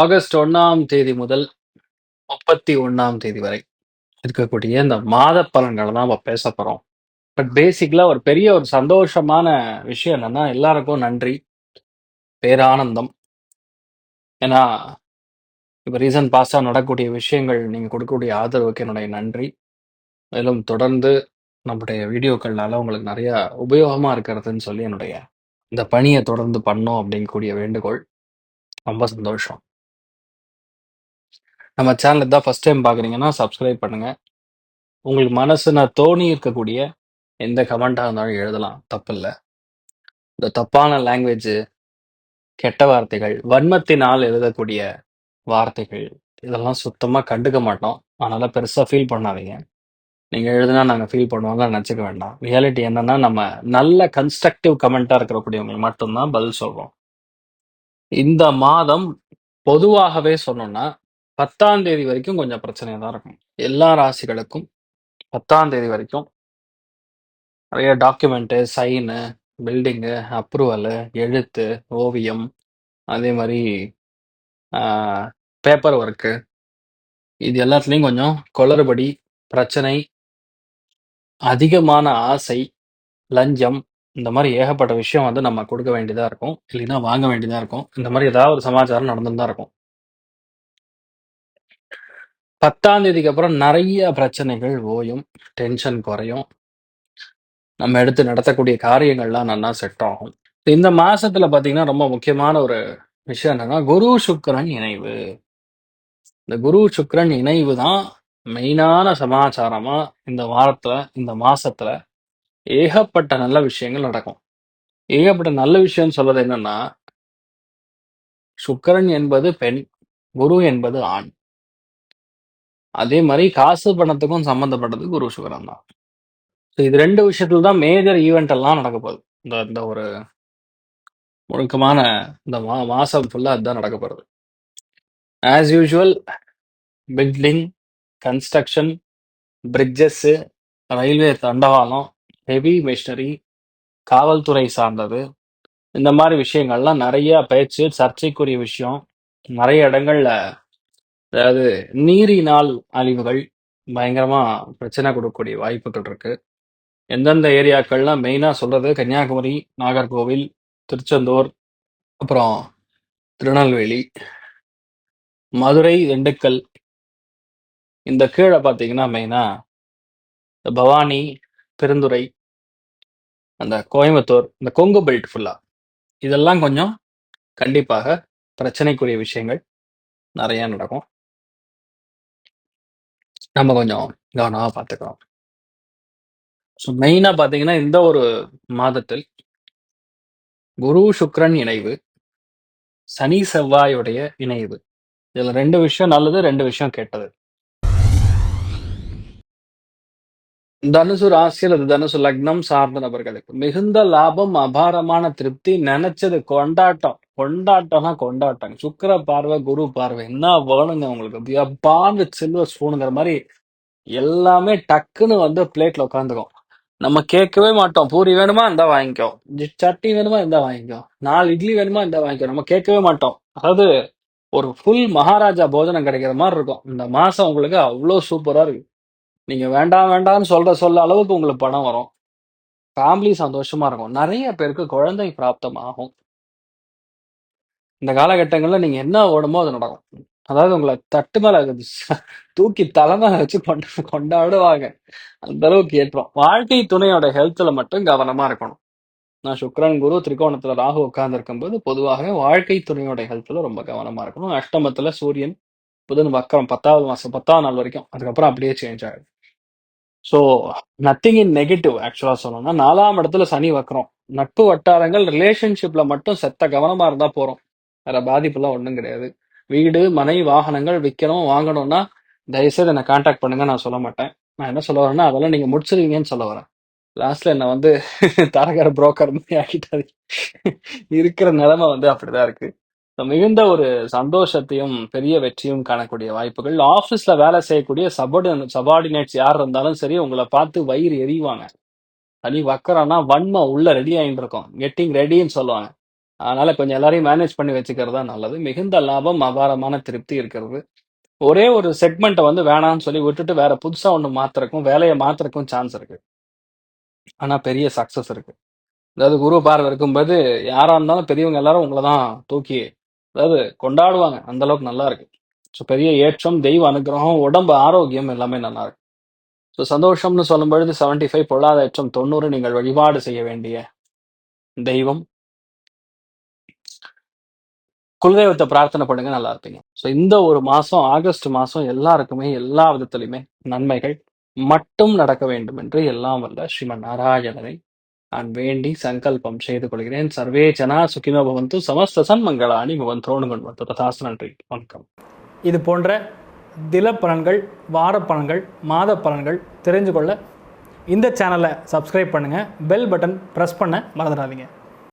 August ஒன்றாம் தேதி முதல் முப்பத்தி ஒன்றாம் தேதி வரை இருக்கக்கூடிய இந்த மாத பலன்களை தான் நம்ம பேச போகிறோம் பட் பேசிக்கலாக ஒரு பெரிய ஒரு சந்தோஷமான விஷயம் என்னன்னா எல்லாருக்கும் நன்றி பேரானந்தம். ஏன்னா இப்போ ரீசன் பாஸ்டாக நடக்கக்கூடிய விஷயங்கள் நீங்கள் கொடுக்கக்கூடிய ஆதரவுக்கு என்னுடைய நன்றி. மேலும் தொடர்ந்து நம்முடைய வீடியோக்கள்னால உங்களுக்கு நிறைய உபயோகமாக இருக்கிறதுன்னு சொல்லி என்னுடைய இந்த பணியை தொடர்ந்து பண்ணோம் அப்படிங்கக்கூடிய வேண்டுகோள். ரொம்ப சந்தோஷம். நம்ம சேனல் தான் ஃபர்ஸ்ட் டைம் பார்க்குறீங்கன்னா சப்ஸ்கிரைப் பண்ணுங்கள் உங்களுக்கு மனசுல தோணி இருக்கக்கூடிய எந்த கமெண்ட்டாக இருந்தாலும் எழுதலாம். தப்பில்லை. இந்த தப்பான லாங்குவேஜ் கெட்ட வார்த்தைகள் வன்மத்தினால் எழுதக்கூடிய வார்த்தைகள் இதெல்லாம் சுத்தமாக கண்டுக்க மாட்டோம். அதனால் பெருசாக ஃபீல் பண்ணாதீங்க. நீங்கள் எழுதுனா நாங்கள் ஃபீல் பண்ணுவோம்னு நினச்சிக்க வேண்டாம். ரியாலிட்டி என்னன்னா நம்ம நல்ல கன்ஸ்ட்ரக்டிவ் கமெண்ட்டாக இருக்கக்கூடியவங்களுக்கு மட்டும்தான் பதில் சொல்கிறோம் இந்த மாதம் பொதுவாகவே சொன்னோம்னா பத்தாம் தேதி வரைக்கும் கொஞ்சம் பிரச்சனையாக தான் இருக்கும். எல்லா ராசிகளுக்கும் பத்தாம் தேதி வரைக்கும் நிறைய டாக்குமெண்ட்டு சைனு பில்டிங்கு அப்ரூவலு எழுத்து ஓவியம் அதே மாதிரி பேப்பர் ஒர்க்கு இது எல்லாத்துலேயும் கொஞ்சம் குளறுபடி பிரச்சனை அதிகமான ஆசை லஞ்சம் இந்த மாதிரி ஏகப்பட்ட விஷயம் வந்து நம்ம கொடுக்க வேண்டியதாக இருக்கும். இல்லைன்னா வாங்க வேண்டியதாக இருக்கும். இந்த மாதிரி ஏதாவது ஒரு சமாச்சாரம் நடந்துட்டு தான் இருக்கும். பத்தாம் தேதிக்கு அப்புறம் நிறைய பிரச்சனைகள் ஓயும் டென்ஷன் குறையும். நம்ம எடுத்து நடத்தக்கூடிய காரியங்கள்லாம் நல்லா செட் ஆகும். இந்த மாசத்துல பாத்தீங்கன்னா ரொம்ப முக்கியமான ஒரு விஷயம் என்னன்னா குரு சுக்கிரன் இணைவு. இந்த குரு சுக்கிரன் இணைவு தான் மெயினான சமாச்சாரமா இந்த வாரத்துல இந்த மாசத்துல ஏகப்பட்ட நல்ல விஷயங்கள் நடக்கும். ஏகப்பட்ட நல்ல விஷயம் சொல்றது என்னன்னா சுக்கிரன் என்பது பெண் குரு என்பது ஆண். அதே மாதிரி காசு பணத்துக்கும் சம்மந்தப்பட்டது குரு சுகரம் தான். இது ரெண்டு விஷயத்துல தான் மேஜர் ஈவெண்ட் எல்லாம் நடக்க போகுது. இந்த இந்த ஒரு முழுக்கமான இந்த மா மாசம் ஃபுல்லா அதுதான் நடக்க போறது. As usual building construction bridges railway தண்டவாளம் ஹெவி மிஷினரி காவல்துறை சார்ந்தது. இந்த மாதிரி விஷயங்கள்லாம் நிறைய பேச்சு சர்ச்சைக்குரிய விஷயம். நிறைய இடங்கள்ல அதாவது நீரினால் அழிவுகள் பயங்கரமா பிரச்சனை கொடுக்கக்கூடிய வாய்ப்புகள் இருக்கு. எந்தெந்த ஏரியாக்கள்லாம் மெயினா சொல்றது கன்னியாகுமரி நாகர்கோவில் திருச்செந்தூர் அப்புறம் திருநெல்வேலி மதுரை திண்டுக்கல். இந்த கீழே பார்த்தீங்கன்னா மெயினா இந்த பவானி பெருந்துறை அந்த கோயம்புத்தூர் இந்த கொங்கு பெல்ட் ஃபுல்லா இதெல்லாம் கொஞ்சம் கண்டிப்பாக பிரச்சனைக்குரிய விஷயங்கள் நிறையா நடக்கும். நம்ம கொஞ்சம் கவனமாக பார்த்துக்கிறோம் ஸோ மெயினாக பார்த்தீங்கன்னா இந்த ஒரு மாதத்தில் குரு சுக்கிரன் இணைவு சனி செவ்வாயுடைய இணைவு. இதுல ரெண்டு விஷயம் நல்லது ரெண்டு விஷயம் கெட்டது. தனுசு ராசி அல்லது தனுசு லக்னம் சார்ந்த நபர்களுக்கு மிகுந்த லாபம் அபாரமான திருப்தி நினைச்சது கொண்டாட்டம். கொண்டாட்டம்னா கொண்டாட்டம் சுக்கிர பார்வை குரு பார்வை என்ன வேணுங்க உங்களுக்கு? அப்பான்னு சில்வர் ஸ்பூனுங்கிற மாதிரி எல்லாமே டக்குன்னு வந்து பிளேட்ல உட்காந்துக்கும். நம்ம கேட்கவே மாட்டோம். பூரி வேணுமா? இருந்தா வாங்கிக்கோ. ஜி- சட்னி வேணுமா? இருந்தா வாங்கிக்கோ. நாலு இட்லி வேணுமா? இருந்தா வாங்கிக்கோ. நம்ம கேட்கவே மாட்டோம். அதாவது ஒரு ஃபுல் மகாராஜா போஜனம் கிடைக்கிற மாதிரி இருக்கும். இந்த மாசம் உங்களுக்கு அவ்வளோ சூப்பரா இருக்கு. நீங்க வேண்டாம் வேண்டாம்னு சொல்ற சொல்ல அளவுக்கு உங்களுக்கு பணம் வரும். ஃபேமிலி சந்தோஷமா இருக்கும். நிறைய பேருக்கு குழந்தை பிராப்தம் ஆகும். இந்த காலகட்டங்கள்ல நீங்க என்ன ஓடுமோ அது நடக்கும். அதாவது உங்களை தட்டு மேல தூக்கி தலை மேல வச்சு கொண்டு கொண்டாடுவாங்க. அந்த அளவுக்கு ஏற்றம் வாழ்க்கை துணையோட ஹெல்த்ல மட்டும் கவனமா இருக்கணும். நான் சுக்கிரன் குரு திரிகோணத்துல ராகு உட்கார்ந்து இருக்கும்போது பொதுவாக வாழ்க்கை துணையோட ஹெல்த்ல ரொம்ப கவனமா இருக்கணும். அஷ்டமத்துல சூரியன் புதன் வக்கரம் பத்தாவது மாசம் பத்தாவது நாள் வரைக்கும். அதுக்கப்புறம் அப்படியே சேஞ்ச் ஆயிடும் ஸோ நத்திங் இன் நெகட்டிவ் ஆக்சுவலா சொல்லணும்னா நாலாம் இடத்துல சனி வக்கரம் நட்பு வட்டாரங்கள் ரிலேஷன்ஷிப்ல மட்டும் செத்த கவனமா இருந்தா போறோம் வேற பாதிப்புலாம் ஒன்றும் கிடையாது. வீடு மனை வாகனங்கள் விற்கணும் வாங்கணும்னா தயவுசெய்து என்னை காண்டாக்ட் பண்ணுங்க நான் சொல்ல மாட்டேன். நான் என்ன சொல்ல வரேன்னா அதெல்லாம் நீங்க முடிச்சிருவீங்கன்னு சொல்ல வரேன். லாஸ்ட்ல என்ன வந்து தரகர் புரோக்கர் மாதிரி ஆக்கிட்டாரு. இருக்கிற நிலைமை வந்து அப்படிதான் இருக்கு. மிகுந்த ஒரு சந்தோஷத்தையும் பெரிய வெற்றியும் காணக்கூடிய வாய்ப்புகள். ஆஃபீஸ்ல வேலை செய்யக்கூடிய சபார்டினேட் சபார்டினேட்ஸ் யார் இருந்தாலும் சரி உங்களை பார்த்து வயிறு எரிவாங்க. தனி வக்கரம்னா வன்மை உள்ள ரெடி ஆகிட்டு இருக்கும். கெட்டிங் ரெடின்னு சொல்லுவாங்க. அதனால கொஞ்சம் எல்லாரையும் மேனேஜ் பண்ணி வச்சுக்கிறது தான் நல்லது. மிகுந்த லாபம் அபாரமான திருப்தி இருக்கிறது. ஒரே ஒரு செக்மெண்ட்டை வந்து வேணாம்னு சொல்லி விட்டுட்டு வேற புதுசா ஒன்று மாத்துறக்கும் வேலையை மாத்துறக்கும் சான்ஸ் இருக்கு. ஆனா பெரிய சக்சஸ் இருக்கு. அதாவது குரு பார்வை இருக்கும்போது யாரா இருந்தாலும் பெரியவங்க எல்லாரும் உங்களை தான் தூக்கி அதாவது கொண்டாடுவாங்க. அந்த அளவுக்கு நல்லா இருக்கு. ஸோ பெரிய ஏற்றம் தெய்வ அனுகிரகம் உடம்பு ஆரோக்கியம் எல்லாமே நல்லா இருக்கு. ஸோ சந்தோஷம்னு சொல்லும் பொழுது செவன்டி ஃபைவ் பொருளாதார ஏற்றம் தொண்ணூறு நீங்கள் வழிபாடு செய்ய வேண்டிய தெய்வம். குலதெய்வத்தை பிரார்த்தனை பண்ணுங்க நல்லா இருப்பீங்க. ஸோ இந்த ஒரு மாசம் ஆகஸ்ட் மாசம் எல்லாருக்குமே எல்லா விதத்திலுமே நன்மைகள் மட்டும் நடக்க வேண்டும் என்று எல்லாம் வல்ல ஸ்ரீமன் நாராயணனை நான் வேண்டி சங்கல்பம் செய்து கொள்கிறேன். சர்வே ஜனா சுகினோ பவந்து சமஸ்த சன்மங்களாணி பவந்தோணு வந்து ததாசு நன்றி வணக்கம். இது போன்ற தில பலன்கள் வார பலன்கள் மாத பலன்கள் தெரிஞ்சு கொள்ள இந்த சேனலை சப்ஸ்கிரைப் பண்ணுங்கள் பெல் பட்டன் ப்ரெஸ் பண்ண மறந்துடாதீங்க.